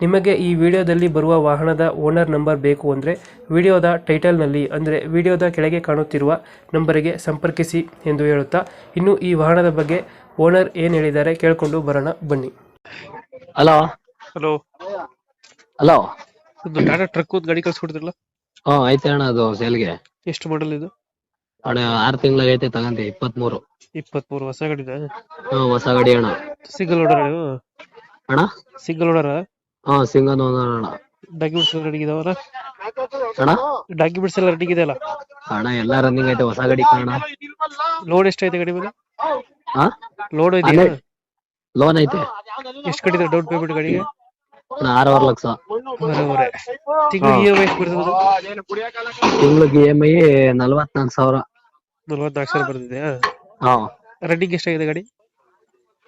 ನಿಮಗೆ ಈ ವಿಡಿಯೋದಲ್ಲಿ ಬರುವ ವಾಹನದ ಓನರ್ ನಂಬರ್ ಬೇಕು ಅಂದರೆ ವಿಡಿಯೋದ ಟೈಟಲ್ನಲ್ಲಿ ಅಂದರೆ ವಿಡಿಯೋದ ಕೆಳಗೆ ಕಾಣುತ್ತಿರುವ ನಂಬರಿಗೆ ಸಂಪರ್ಕಿಸಿ ಎಂದು ಹೇಳುತ್ತಾ ಇನ್ನು ಈ ವಾಹನದ ಬಗ್ಗೆ ಓನರ್ ಏನು ಹೇಳಿದ್ದಾರೆ ಕೇಳಿಕೊಂಡು ಬರೋಣ ಬನ್ನಿ. ಹಲೋ. ಹಲೋ. ಹಲೋ. ಒಂದು ಟಾಟಾ ಟ್ರಕ್ ಒಂದು ಗಾಡಿ ಕಳ್ಸಿಕೊಡ್ತಿರಲ್ಲ? ಹಾ ಐತೆ ಅಣ್ಣ ಅದು ಸೇಲ್ಗೆ ಎಷ್ಟು ಮಾಡಲ್ ಇದು? ಅಣ್ಣ ಆರು ತಿಂಗಳ ಐತೆ ತಗಂತಿ ಇಪ್ಪತ್ಮೂರು. ಇಪ್ಪತ್ಮೂರು ಹೊಸ ಗಾಡಿ ಹಾ ಹೊಸ ಗಾಡಿ ಅಣ್ಣ. ಸಿಂಗಲ್ ಓಡರ್ ಅಣ್ಣ? ಸಿಂಗಲ್ ಓಡರ ಹ್ಞೂ ಸಿಂಗಲ್ ಓನರ್ ಅಣ್ಣ. ಡಾಕ್ಯುಮೆಂಟ್ಸ್ ಎಲ್ಲ ರೆಡಿ ಇದಾವಲ್ಲ? ಅಣ್ಣ? ಡಾಕ್ಯುಮೆಂಟ್ಸ್ ಎಲ್ಲ ರೆಡಿ ಇದೆಯಲ್ಲ? ಅಣ್ಣ ಎಲ್ಲ ರನ್ನಿಂಗ್ ಐತೆ ಹೊಸ ಗಾಡಿ ಕಣ ಲೋಡ್ ಎಷ್ಟೈತೆ ಗಾಡಿ ಮೇಲೆ? ಹಾ? ಲೋಡ್ ಇದೆ ಲೋನ್ ಐತೆ. ಎಷ್ಟು ಕಟ್ಟಿದ್ರೆ ಡೌಟ್ ಪೇಮೆಂಟ್ ಗಾಡಿಗೆ? ಆರೂವರೆ ಲಕ್ಷ. ತಿಂಗಳಿಗೆ ಇ ಎಂ ಐ ಬರ್ತದೆ ತಿಂಗ್ಳಿಗೆ ಇ ಎಂ ಐ ನಲ್ವತ್ನಾಲ್ಕು ಸಾವಿರ. ನಲ್ವತ್ನಾಲ್ಕು ಸಾವಿರ ಬರ್ತಿದೆ ಹಾ. ರನ್ನಿಂಗ್ ಎಷ್ಟಾಗಿದೆ ಗಾಡಿ?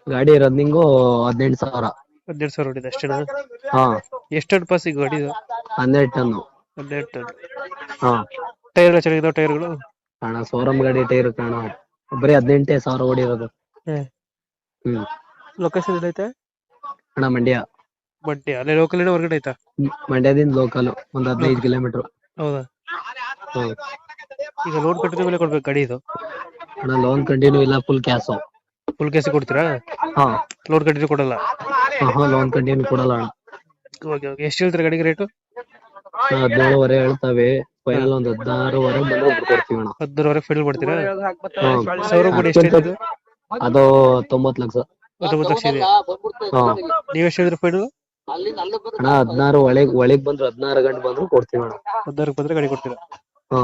ಗಾಡಿ ರನ್ನಿಂಗು ಹದಿನೆಂಟು ಸಾವಿರ. ಹದಿನೆಂಟು ಸಾವಿರ ಹೊಡಿದೆ ಅಷ್ಟೇನಾ? ಹಾಂ. ಎಷ್ಟು ಟನ್ ಪಾಸ್ ಈಗ ಗಾಡಿ ಹನ್ನೆರಡು ಟನ್. ಹನ್ನೆರಡು ಟನ್. ಹಾ. ಟೈರ್ ಎಲ್ಲ ಚೆನ್ನಾಗಿದಾವ ಟೈರ್ಗಳು? ಅಣ್ಣ ಸೋರಮ್ ಗಾಡಿ ಟೈರ್ ಕಾಣ. ಬರೀ ಹದಿನೆಂಟೇ ಸಾವಿರ ಓಡಿರೋದು. ಹ್ಮ್. ಲೊಕೇಶನ್ ಏನೈತೆ ಅಣ್ಣ ಮಂಡ್ಯ. ಬಟ್ ಅಲ್ಲೇ ಲೋಕಲ್ ಏನೋ ಹೊರಗಡೆ ಐತಾ? ಹ್ಮ್. ಮಂಡ್ಯದಿಂದ ಲೋಕಲ್ ಒಂದ್ ಹದಿನೈದು ಕಿಲೋಮೀಟರ್ ಹೌದಾ? ಹ್ಮ್ ಈಗ ಲೋನ್ ಕಟ್ಟಿದ ಮೇಲೆ ಕೊಡ್ಬೇಕು ಗಾಡಿ ಇದು? ಅಣ್ಣ ಲೋನ್ ಕಂಟಿನ್ಯೂ ಇಲ್ಲ ಫುಲ್ ಕ್ಯಾಶು ಫುಲ್ ಕೇಸಿ ಕೊಡ್ತೀರಾ? ಹಾ. ಲೋನ್ ಕಟ್ಟಿದ್ರೆ ಕೊಡಲ್ಲ? ಹಾ ಲೋನ್ ಕಂಟಿನ್ಯೂ ಕೊಡಲ್ಲ. ಅಣ್ಣ ಓಕೆ ಓಕೆ ಎಷ್ಟು ಹೇಳ್ತೀರಾ ಗಾಡಿಗೆ ರೇಟು ಹದಿನೇಳುವರೆ ಹೇಳ್ತಾವೆ. ಫೈನಲ್ ಒಂದ್ ಹದಿನಾರುವರೆ ಬಂದ್ರೆ ಬಿಡ್ಕೊಡ್ತೀವಿ ಅಣ್ಣ. ಹದಿನಾರುವರೆ ಫೈನಲ್ ಕೊಡ್ತೀರಾ? ಹ್ಮ್. ಸಾವಿರ ಕೊಡಿ ಎಷ್ಟು ಹೇಳ್ತಿದ್ದು ಅದು? ತೊಂಬತ್ತು ಲಕ್ಷ. ಹತ್ತೊಂಬತ್ತು ಲಕ್ಷ ಇದೆ. ಹಾ. ನೀವು ಎಷ್ಟು ಹೇಳಿದ್ರೆ ಫೈನಲ್ ಅಣ್ಣ ಹದಿನಾರು ಒಳಗ್ ಒಳಗ್ ಬಂದ್ರು ಹದಿನಾರು ಗಂಟೆ ಬಂದ್ರು ಕೊಡ್ತೀವಿ ಅಣ್ಣ. ಹದಿನಾರಕ್ಕೆ ಬಂದ್ರೆ ಗಾಡಿ ಕೊಡ್ತೀರಾ? ಹಾ.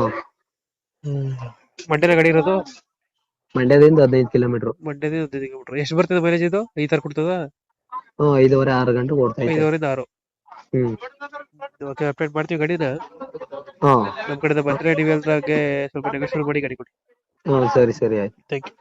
ಮಂಡ್ಯದ ಗಾಡಿ ಇರೋದು? ಮಂಡ್ಯದಿಂದ ಹದಿನೈದು ಕಿಲೋಮೀಟರ್ ಮಂಡ್ಯದಿಂದ ಹದಿನೈದು ಕಿಲೋಮೀಟರ್ ಎಷ್ಟು ಬರ್ತದೆ ಮೈಲೇಜ್ ಇದು? ಈ ತರ ಕೊಡ್ತದ? ಹ್ಮ್ ಐದೂವರೆ ಆರು ಗಂಟೆ ಕೊಡ್ತಾ ಐದೂವರೆ ಐದುವರೆಯಿಂದ ಆರು. ಹ್ಮ್. ಓಕೆ ಅಪ್ಡೇಟ್ ಮಾಡ್ತೀವಿ ಗಾಡಿನ. ಹಾ. ನಮ್ಮ ಕಡೆಯಿಂದ ಬಂದ್ರೆ ನೀವು ಸ್ವಲ್ಪ ನೆಗೋಷಿಯೇಟ್ ಮಾಡಿ ಗಾಡಿ ಕೊಡಿ. ಹ್ಮ್ ಸರಿ ಸರಿ ಆಯ್ತು. Thank you